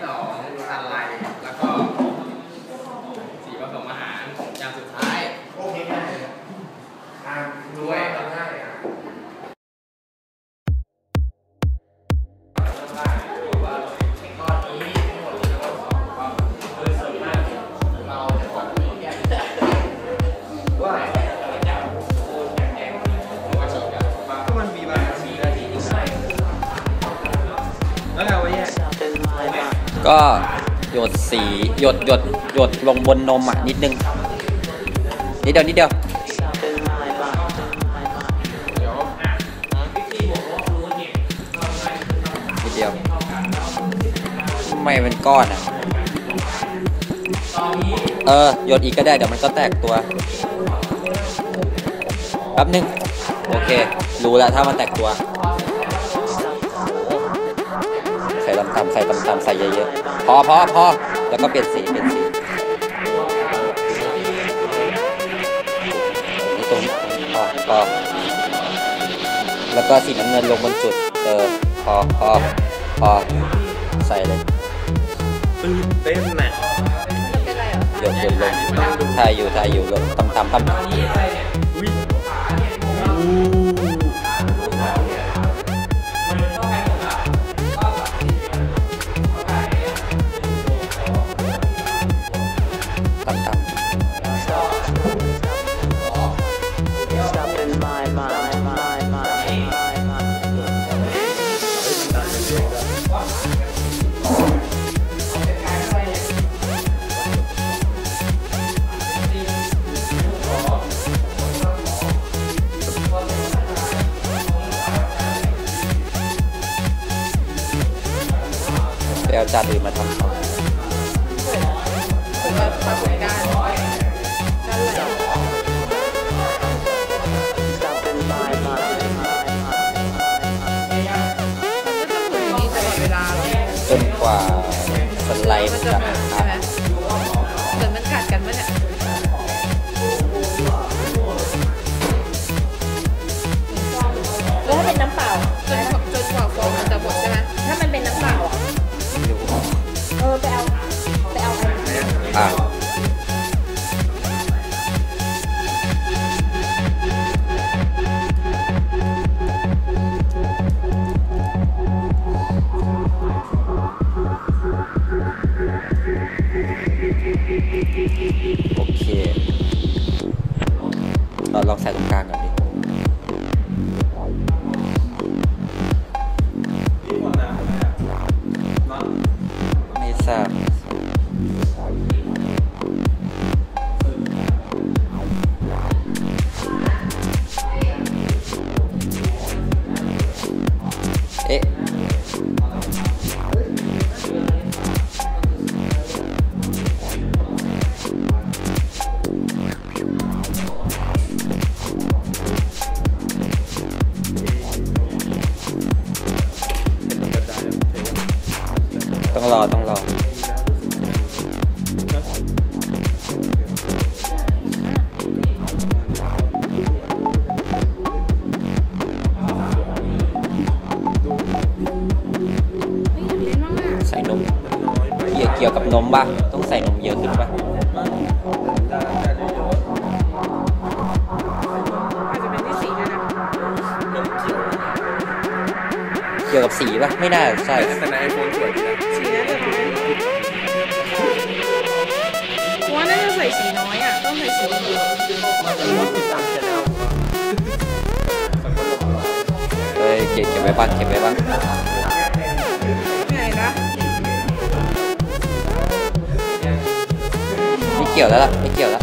no. ก็หยดสีหยดหยดหยดลงบนนมอะนิดนึง นิดเดียวนิดเดียวนิดเดียวทำไมเป็นก้อนอะ เออหยดอีกก็ได้เดี๋ยวมันก็แตกตัวแป๊บนึง โอเค รู้แล้วถ้ามันแตกตัว ต่ำๆใส่ต่ำๆใส่เยอะๆพอพอพอแล้วก็เปลี่ยนสีเปลี่ยนสีตรงนี้ตรงนี้พอพอแล้วก็สีน้ำเงินลงบนจุดเออพอพอพอใส่เลยตื่นเต้นน่ะหยดหยดลงถ่ายอยู่ถ่ายอยู่ลงต่ำต่ำต่ำอุ้ ไปเอาจานอื่นมาทำต่อจนกว่าสไลด์มันจะหม เราลองใส่ตรงกลางก่อนดิไม่ทราบ ยวเกี่ยวกับนมป่ะต้องใส่นมเยอะขึ้นป่ะอาจจะเป็นที่สีนั่นนะนมเขียวเกี่ยวกับสีป่ะไม่น่าใช่แต่ในไอโฟนสวยดีนะสีน่าจะน้อยเพราะว่าน่าจะใส่สีน้อยอะต้องใส่สีเยอะติดตามชแนลเอ้ยเก็บเก็บไว้บ้างเก็บไว้บ้างไง เกี่ยวแล้วล่ะไม่เกี่ยวแล้ว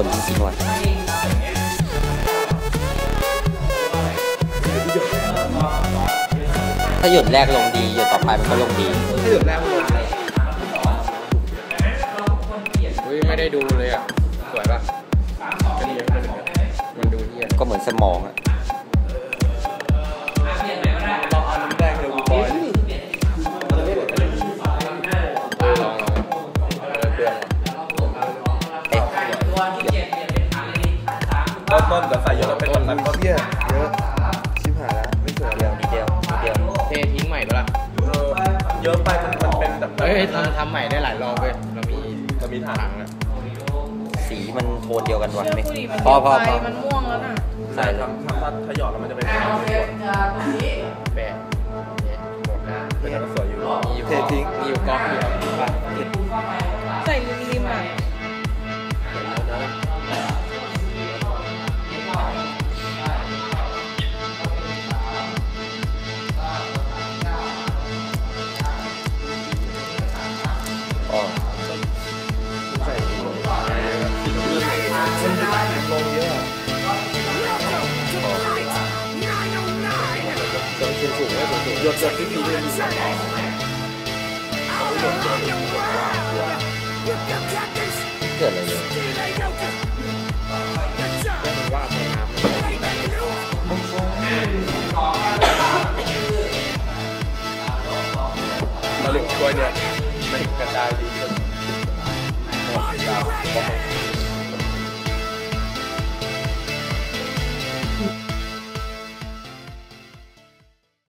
คนที่นวดถ้าหยุดแรกลงดีหยุดต่อไปมันก็ลงดีถ้าหยุดแรกลงดีอุ้ยไม่ได้ดูเลยอะ สวยปะมันดูเยี่ยก็เหมือนสมองอะ ส่เยอะแล้วเป็นแบบต้นเหี้ยเยอะชิบหายแล้วไม่สวยเดียวนิดเดียวนิดเดียวเททิ้งใหม่ด้วยล่ะเยอะไปมันมันเป็นแบบเฮ้ยทำทำใหม่ได้หลายรอบเว้ยเรามีเรามีถังนะสีมันโทนเดียวกันวะเชื่อไม่กูดิมันพอพอไปพอมันม่วงแล้วน่ะใส่เลยทำทำถ้าถ้าหยอดแล้วมันจะเป็นแปะเนี่ยหมดแล้วเป็นอะไรสวยอยู่มีอยู่เททิ้งมีอยู่ก๊อกเดียวป่ะใส่ริมริมๆอะ 어. Giật cái gì lên Rất là nhiều Mà lục coi nè Are you ready?